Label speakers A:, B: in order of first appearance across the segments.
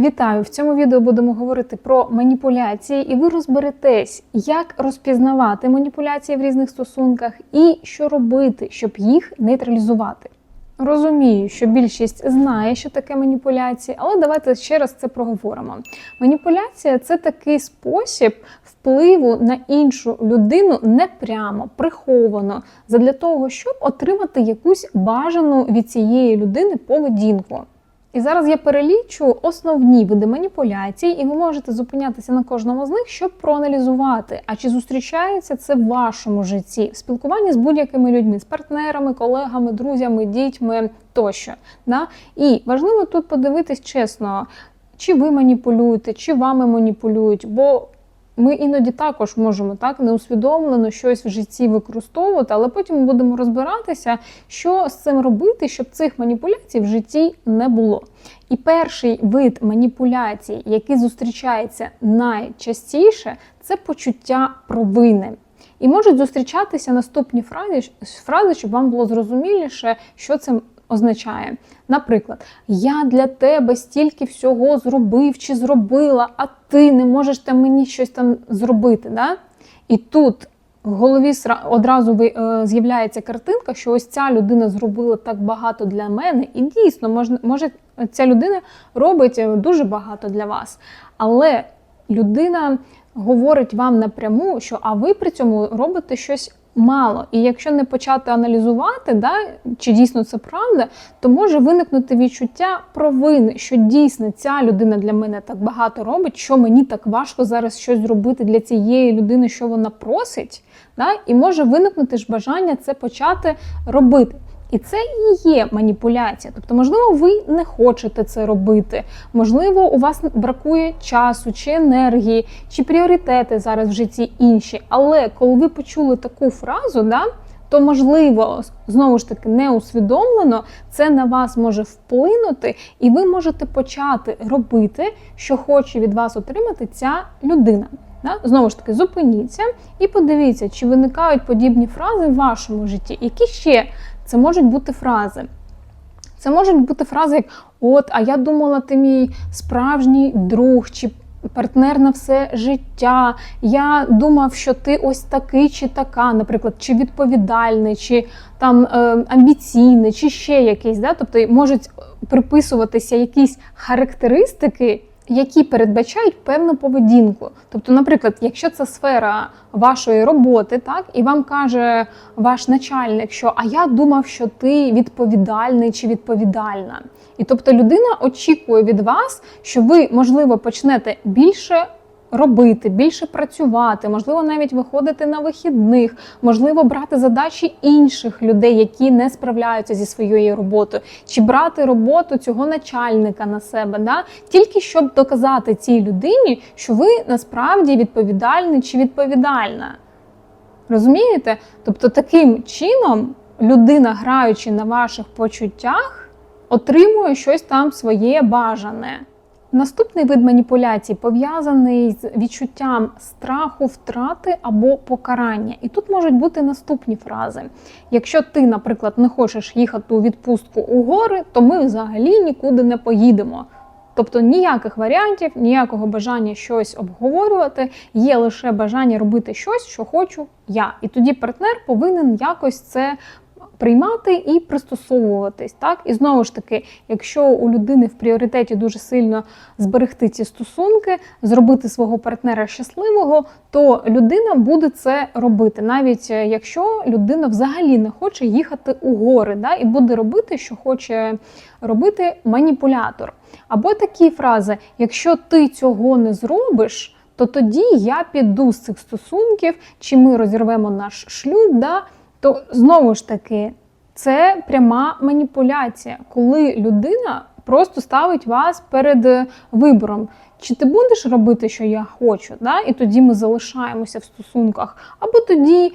A: Вітаю! В цьому відео будемо говорити про маніпуляції, і ви розберетесь, як розпізнавати маніпуляції в різних стосунках і що робити, щоб їх нейтралізувати. Розумію, що більшість знає, що таке маніпуляції, але давайте ще раз це проговоримо. Маніпуляція це такий спосіб впливу на іншу людину непрямо, приховано, задля того, щоб отримати якусь бажану від цієї людини поведінку. І зараз я перелічу основні види маніпуляцій, і ви можете зупинятися на кожному з них, щоб проаналізувати, а чи зустрічається це в вашому житті в спілкуванні з будь-якими людьми, з партнерами, колегами, друзями, дітьми тощо. Да? І важливо тут подивитись чесно, чи ви маніпулюєте, чи вами маніпулюють, бо ми іноді також можемо так неусвідомлено щось в житті використовувати, але потім ми будемо розбиратися, що з цим робити, щоб цих маніпуляцій в житті не було. І перший вид маніпуляцій, який зустрічається найчастіше, це почуття провини. І можуть зустрічатися наступні фрази, фрази, щоб вам було зрозуміліше, що це означає. Наприклад, я для тебе стільки всього зробив чи зробила, а ти не можеш там мені щось там зробити. Да? І тут в голові одразу е, з'являється картинка, що ось ця людина зробила так багато для мене, і дійсно, може, може ця людина робить е, дуже багато для вас. Але людина говорить вам напряму, що а ви при цьому робите щось мало. І якщо не почати аналізувати, да, чи дійсно це правда, то може виникнути відчуття провини, що дійсно ця людина для мене так багато робить, що мені так важко зараз щось зробити для цієї людини, що вона просить. Да, І може виникнути ж бажання це почати робити. І це і є маніпуляція. Тобто, можливо, ви не хочете це робити, можливо, у вас бракує часу чи енергії, чи пріоритети зараз в житті інші. Але коли ви почули таку фразу, да, то можливо, знову ж таки, неусвідомлено це на вас може вплинути, і ви можете почати робити, що хоче від вас отримати ця людина. Да? Знову ж таки, зупиніться і подивіться, чи виникають подібні фрази в вашому житті, які ще це можуть бути фрази. Це можуть бути фрази, як От, а я думала, ти мій справжній друг чи партнер на все життя. Я думав, що ти ось такий чи така, наприклад, чи відповідальний, чи там е, амбіційний, чи ще якийсь. Да? Тобто можуть приписуватися якісь характеристики які передбачають певну поведінку. Тобто, наприклад, якщо це сфера вашої роботи, так і вам каже ваш начальник, що а я думав, що ти відповідальний чи відповідальна. І тобто людина очікує від вас, що ви, можливо, почнете більше робити, більше працювати, можливо, навіть виходити на вихідних, можливо, брати задачі інших людей, які не справляються зі своєю роботою, чи брати роботу цього начальника на себе, да? тільки щоб доказати цій людині, що ви насправді відповідальний чи відповідальна. Розумієте? Тобто, таким чином людина, граючи на ваших почуттях, отримує щось там своє бажане. Наступний вид маніпуляцій пов'язаний з відчуттям страху, втрати або покарання. І тут можуть бути наступні фрази. Якщо ти, наприклад, не хочеш їхати у відпустку у гори, то ми взагалі нікуди не поїдемо. Тобто ніяких варіантів, ніякого бажання щось обговорювати, є лише бажання робити щось, що хочу я. І тоді партнер повинен якось це приймати і пристосовуватись. Так? І знову ж таки, якщо у людини в пріоритеті дуже сильно зберегти ці стосунки, зробити свого партнера щасливого, то людина буде це робити, навіть е, якщо людина взагалі не хоче їхати у гори, да? і буде робити, що хоче робити маніпулятор. Або такі фрази: якщо ти цього не зробиш, то тоді я піду з цих стосунків, чи ми розірвемо наш шлюб. Да? то знову ж таки це пряма маніпуляція, коли людина просто ставить вас перед вибором. Чи ти будеш робити, що я хочу, да? і тоді ми залишаємося в стосунках. Або тоді,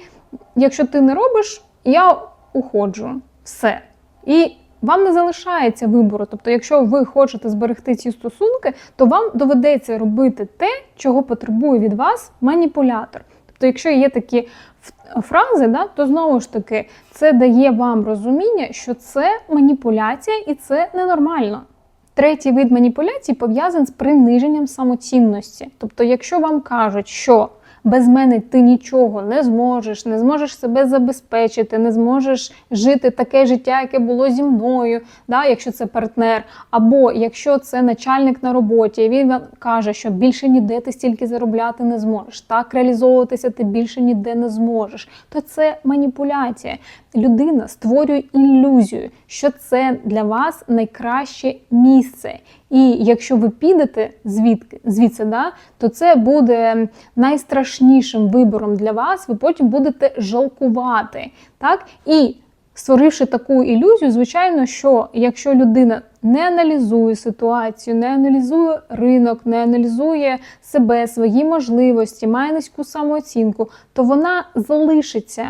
A: якщо ти не робиш, я уходжу. Все. І вам не залишається вибору. Тобто, якщо ви хочете зберегти ці стосунки, то вам доведеться робити те, чого потребує від вас маніпулятор. Тобто, якщо є такі фрази, да, то знову ж таки це дає вам розуміння, що це маніпуляція і це ненормально. Третій вид маніпуляцій пов'язаний з приниженням самоцінності. Тобто, якщо вам кажуть, що без мене ти нічого не зможеш, не зможеш себе забезпечити, не зможеш жити таке життя, яке було зі мною, да, якщо це партнер, або якщо це начальник на роботі, і він каже, що більше ніде ти стільки заробляти не зможеш, так реалізовуватися ти більше ніде не зможеш, то це маніпуляція. Людина створює ілюзію, що це для вас найкраще місце. І якщо ви підете звідки звідси, да, то це буде найстрашнішим вибором для вас. Ви потім будете жалкувати. Так? І створивши таку ілюзію, звичайно, що якщо людина не аналізує ситуацію, не аналізує ринок, не аналізує себе, свої можливості, має низьку самооцінку, то вона залишиться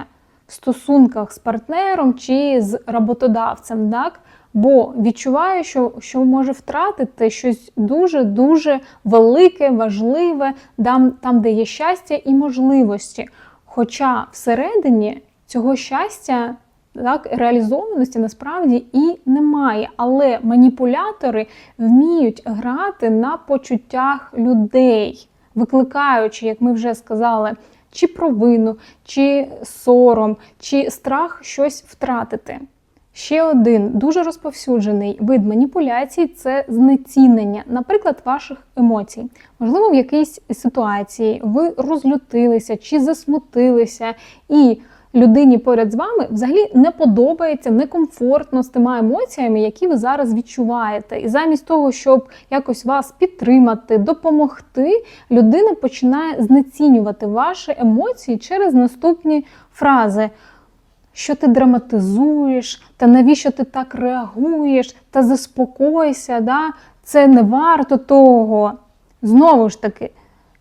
A: стосунках з партнером чи з роботодавцем. так? Бо відчуває, що що може втратити щось дуже-дуже велике, важливе, там, там, де є щастя і можливості. Хоча всередині цього щастя, так, реалізованості насправді і немає. Але маніпулятори вміють грати на почуттях людей, викликаючи, як ми вже сказали, чи провину, чи сором, чи страх щось втратити. Ще один дуже розповсюджений вид маніпуляцій це знецінення, наприклад, ваших емоцій. Можливо, в якійсь ситуації ви розлютилися чи засмутилися, і людині поряд з вами взагалі не подобається, некомфортно з тими емоціями, які ви зараз відчуваєте. І замість того, щоб якось вас підтримати, допомогти, людина починає знецінювати ваші емоції через наступні фрази що ти драматизуєш, та навіщо ти так реагуєш, та заспокойся, да? це не варто того. Знову ж таки,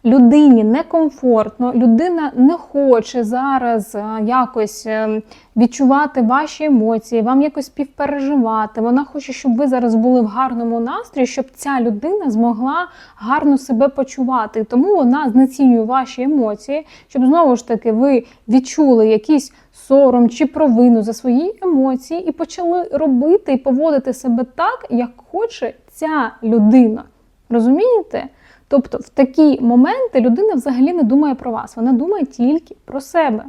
A: людині некомфортно, людина не хоче зараз якось ем, відчувати ваші емоції, вам якось співпереживати. Вона хоче, щоб ви зараз були в гарному настрої, щоб ця людина змогла гарно себе почувати. Тому вона знецінює ваші емоції, щоб знову ж таки ви відчули якісь сором чи провину за свої емоції і почали робити і поводити себе так, як хоче ця людина. Розумієте? Тобто, в такі моменти людина взагалі не думає про вас, вона думає тільки про себе.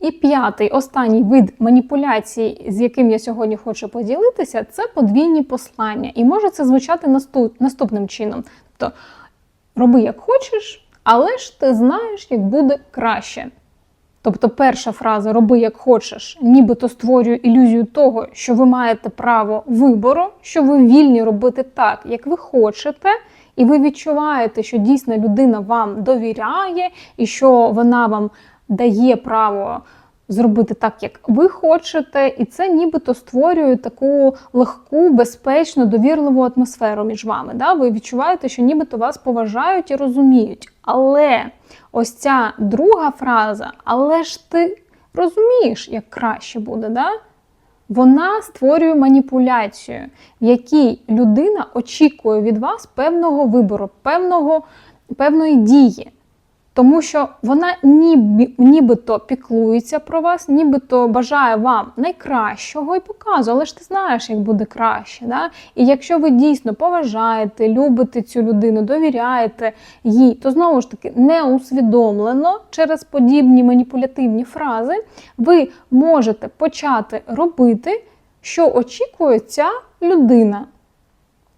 A: І п'ятий, останній вид маніпуляцій, з яким я сьогодні хочу поділитися, це подвійні послання. І може це звучати наступним чином. Тобто, роби як хочеш, але ж ти знаєш, як буде краще. Тобто, перша фраза роби як хочеш, нібито створює ілюзію того, що ви маєте право вибору, що ви вільні робити так, як ви хочете, і ви відчуваєте, що дійсно людина вам довіряє, і що вона вам дає право зробити так, як ви хочете, і це нібито створює таку легку, безпечну, довірливу атмосферу між вами. Да? Ви відчуваєте, що нібито вас поважають і розуміють. Але ось ця друга фраза, але ж ти розумієш, як краще буде, да? Вона створює маніпуляцію, в якій людина очікує від вас певного вибору, певного, певної дії. Тому що вона ніби, нібито піклується про вас, нібито бажає вам найкращого і показує, але ж ти знаєш, як буде краще. Да? І якщо ви дійсно поважаєте, любите цю людину, довіряєте їй, то знову ж таки неусвідомлено через подібні маніпулятивні фрази ви можете почати робити, що очікує ця людина.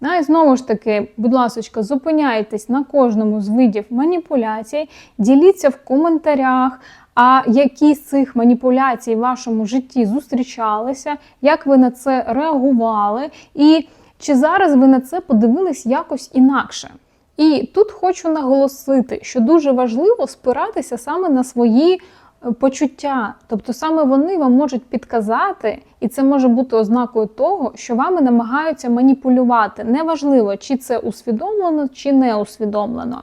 A: Ну, і знову ж таки, будь ласка, зупиняйтесь на кожному з видів маніпуляцій, діліться в коментарях, а які з цих маніпуляцій в вашому житті зустрічалися, як ви на це реагували, і чи зараз ви на це подивились якось інакше. І тут хочу наголосити, що дуже важливо спиратися саме на свої почуття. Тобто саме вони вам можуть підказати, і це може бути ознакою того, що вами намагаються маніпулювати. Неважливо, чи це усвідомлено, чи не усвідомлено.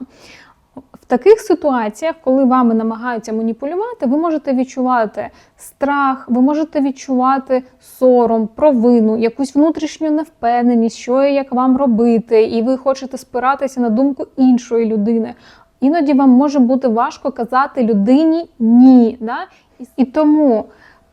A: В таких ситуаціях, коли вами намагаються маніпулювати, ви можете відчувати страх, ви можете відчувати сором, провину, якусь внутрішню невпевненість, що і як вам робити, і ви хочете спиратися на думку іншої людини. Іноді вам може бути важко казати людині ні. Да? І тому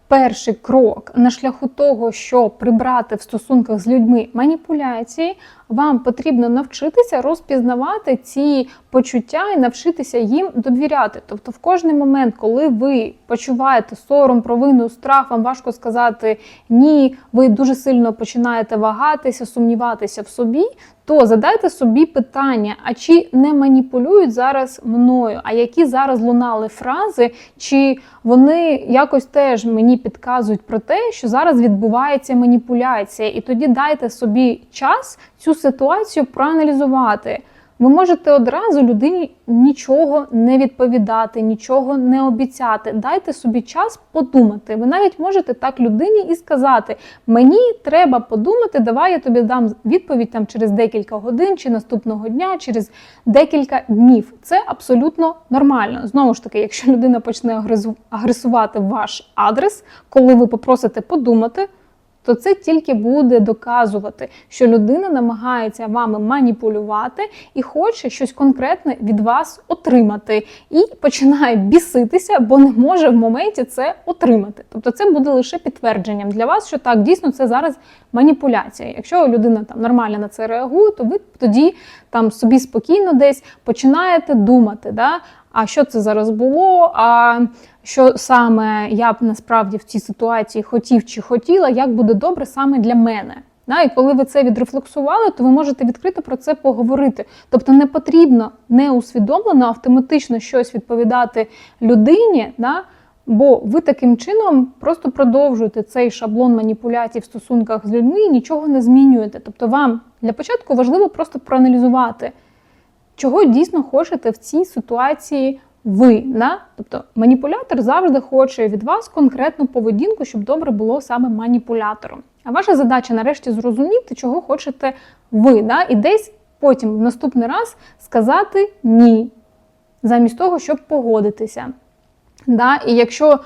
A: перший крок на шляху того, щоб прибрати в стосунках з людьми маніпуляції, вам потрібно навчитися розпізнавати ці почуття і навчитися їм довіряти. Тобто, в кожний момент, коли ви почуваєте сором, провину, страх, вам важко сказати ні, ви дуже сильно починаєте вагатися, сумніватися в собі. То задайте собі питання: а чи не маніпулюють зараз мною? А які зараз лунали фрази, чи вони якось теж мені підказують про те, що зараз відбувається маніпуляція, і тоді дайте собі час цю ситуацію проаналізувати. Ви можете одразу людині нічого не відповідати, нічого не обіцяти. Дайте собі час подумати. Ви навіть можете так людині і сказати: мені треба подумати, давай я тобі дам відповідь там через декілька годин, чи наступного дня, через декілька днів. Це абсолютно нормально. Знову ж таки, якщо людина почне агресувати ваш адрес, коли ви попросите подумати то це тільки буде доказувати, що людина намагається вами маніпулювати і хоче щось конкретне від вас отримати, і починає біситися, бо не може в моменті це отримати. Тобто, це буде лише підтвердженням для вас, що так дійсно це зараз маніпуляція. Якщо людина там нормально на це реагує, то ви тоді там собі спокійно десь починаєте думати. Да? А що це зараз було? А що саме я б насправді в цій ситуації хотів чи хотіла, як буде добре саме для мене. І коли ви це відрефлексували, то ви можете відкрито про це поговорити. Тобто не потрібно неусвідомлено автоматично щось відповідати людині, бо ви таким чином просто продовжуєте цей шаблон маніпуляцій в стосунках з людьми і нічого не змінюєте. Тобто, вам для початку важливо просто проаналізувати, чого дійсно хочете в цій ситуації ви. Да? Тобто маніпулятор завжди хоче від вас конкретну поведінку, щоб добре було саме маніпулятором. А ваша задача нарешті зрозуміти, чого хочете ви. Да? І десь потім в наступний раз сказати ні, замість того, щоб погодитися. Да? І якщо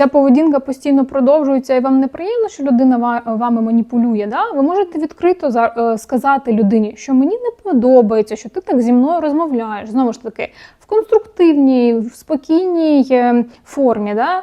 A: ця поведінка постійно продовжується і вам неприємно, що людина ва- вами маніпулює, да? ви можете відкрито е, сказати людині, що мені не подобається, що ти так зі мною розмовляєш. Знову ж таки, в конструктивній, в спокійній е, формі. Да?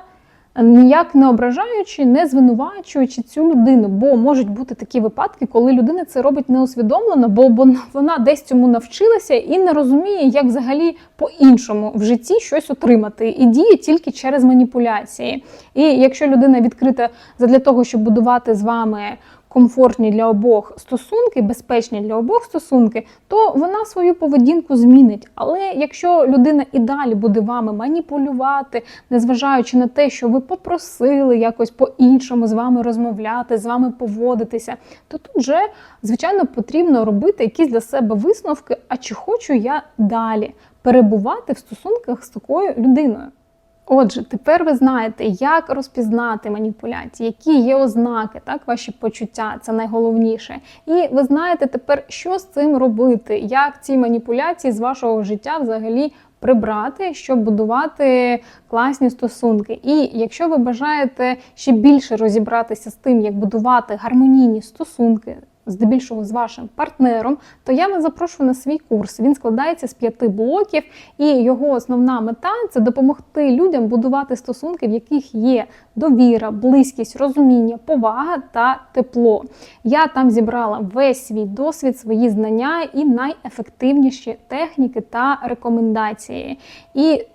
A: Ніяк не ображаючи, не звинувачуючи цю людину, бо можуть бути такі випадки, коли людина це робить неусвідомлено, бо, бо вона десь цьому навчилася і не розуміє, як взагалі по-іншому в житті щось отримати, і діє тільки через маніпуляції. І якщо людина відкрита задля того, щоб будувати з вами комфортні для обох стосунки, безпечні для обох стосунки, то вона свою поведінку змінить. Але якщо людина і далі буде вами маніпулювати, незважаючи на те, що ви попросили якось по-іншому з вами розмовляти, з вами поводитися, то тут вже, звичайно, потрібно робити якісь для себе висновки, а чи хочу я далі перебувати в стосунках з такою людиною. Отже, тепер ви знаєте, як розпізнати маніпуляції, які є ознаки, так, ваші почуття, це найголовніше. І ви знаєте тепер, що з цим робити, як ці маніпуляції з вашого життя взагалі прибрати, щоб будувати класні стосунки. І якщо ви бажаєте ще більше розібратися з тим, як будувати гармонійні стосунки. Здебільшого з вашим партнером, то я вас запрошую на свій курс. Він складається з п'яти блоків, і його основна мета це допомогти людям будувати стосунки, в яких є довіра, близькість, розуміння, повага та тепло. Я там зібрала весь свій досвід, свої знання і найефективніші техніки та рекомендації. І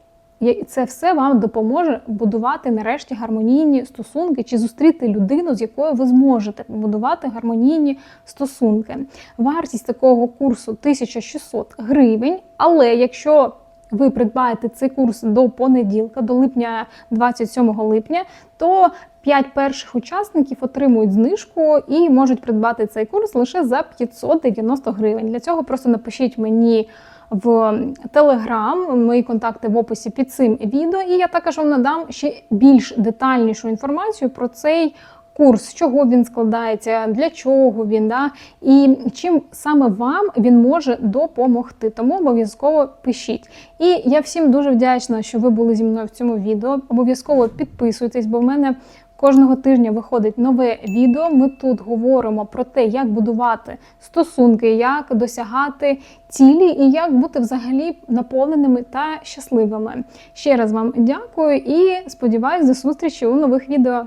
A: і це все вам допоможе будувати нарешті гармонійні стосунки чи зустріти людину, з якою ви зможете будувати гармонійні стосунки. Вартість такого курсу 1600 гривень. Але якщо ви придбаєте цей курс до понеділка, до липня 27 липня, то 5 перших учасників отримують знижку і можуть придбати цей курс лише за 590 гривень. Для цього просто напишіть мені в Телеграм. Мої контакти в описі під цим відео, і я також вам надам ще більш детальнішу інформацію про цей курс, з чого він складається, для чого він, да, і чим саме вам він може допомогти. Тому обов'язково пишіть. І я всім дуже вдячна, що ви були зі мною в цьому відео. Обов'язково підписуйтесь, бо в мене. Кожного тижня виходить нове відео. Ми тут говоримо про те, як будувати стосунки, як досягати цілі і як бути взагалі наповненими та щасливими. Ще раз вам дякую і сподіваюся до зустрічі у нових відео.